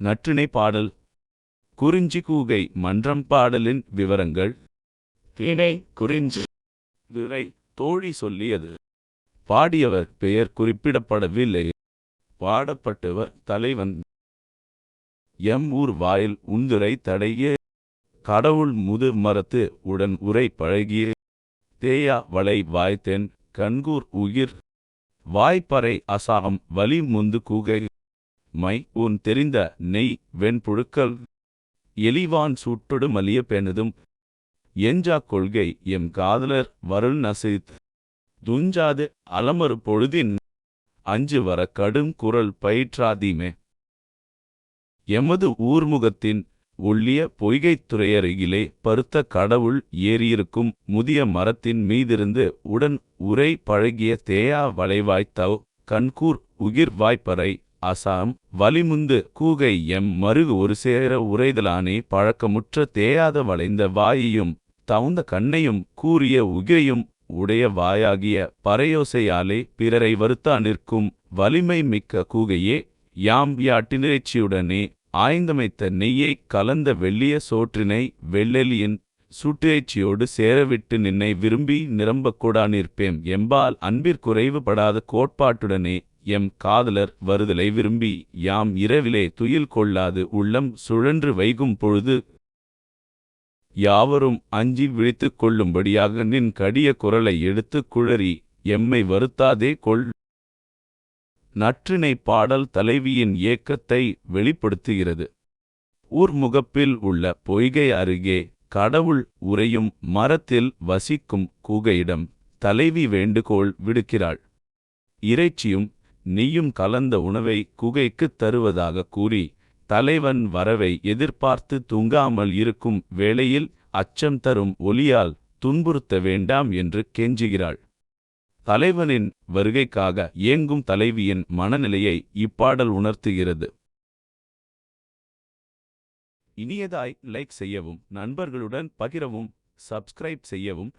நற்றிணை பாடல். குறிஞ்சி கூகை மன்றம் பாடலின் விவரங்கள். திணை குறிஞ்சி. விரை தோழி சொல்லியது. பாடியவர் பெயர் குறிப்பிடப்படவில்லை. பாடப்பட்டவர் தலைவன். எம் ஊர் வாயில் உந்துரை தடைய. கடவுள் முது மரத்து உடன் உரை பழகிய. தேயா வளை வாய்த்தென் கண்கூர் உயிர். வாய்ப்பறை அசாகம் வலி முந்து கூகை. மை உன் தெரிந்த நெய் வெண்புழுக்கள். எலிவான் சூட்டொடு மலிய பெனதும் எஞ்சா கொள்கை எம் காதலர் வருள் நசித். துஞ்சாது அலமறு பொழுதின். அஞ்சு வர கடும் குரல் பயிற்றாதீமே. எமது ஊர்முகத்தின் ஒள்ளிய பொய்கைத் துறையருகிலே பருத்த கடவுள் ஏறியிருக்கும் முதிய மரத்தின் மீதிருந்து உடன் உரை பழகிய தேயா வளைவாய்த்தவ் கண்கூர் உகிர் வாய்ப்பறை. அசாம் வலிமுந்து கூகை எம் மருகு ஒரு சேர உரைதலானே பழக்கமுற்ற தேயாத வளைந்த வாயையும் தவுந்த கண்ணையும் கூறிய உகிரையும் உடைய வாயாகிய பறையோசையாலே பிறரை வருத்தா நிற்கும் வலிமை மிக்க கூகையே யாம் யாட்டினிறைச்சியுடனே ஆய்ந்தமைத்த நெய்யை கலந்த வெள்ளிய சோற்றினை வெள்ளெலியின் சுட்டிறைச்சியோடு சேரவிட்டு நின்னை விரும்பி நிரம்பக்கூடா நிற்பேம். எம்பால் அன்பிற்குறைவுபடாத கோட்பாட்டுடனே எம் காதலர் வருதலை விரும்பி யாம் இரவிலே துயில் கொள்ளாது உள்ளம் சுழன்று வைகும் பொழுது யாவரும் அஞ்சி விழித்துக் கொள்ளும்படியாக நின் கடிய குரலை எடுத்துக் குழறி எம்மை வருத்தாதே கொள். நற்றினை பாடல் தலைவியின் ஏக்கத்தை வெளிப்படுத்துகிறது. ஊர்முகப்பில் உள்ள பொய்கை அருகே கடவுள் உறையும் மரத்தில் வசிக்கும் கூகையிடம் தலைவி வேண்டுகோள் விடுக்கிறாள். இறைச்சியும் நீயும் கலந்த உணவை குகைக்குத் தருவதாக கூறி தலைவன் வரவை எதிர்பார்த்து தூங்காமல் இருக்கும் வேளையில் அச்சம் தரும் ஒலியால் துன்புறுத்த வேண்டாம் என்று கெஞ்சுகிறாள். தலைவனின் வருகைக்காக ஏங்கும் தலைவியின் மனநிலையை இப்பாடல் உணர்த்துகிறது. இனியதாய் லைக் செய்யவும் நண்பர்களுடன் பகிரவும் சப்ஸ்கிரைப் செய்யவும்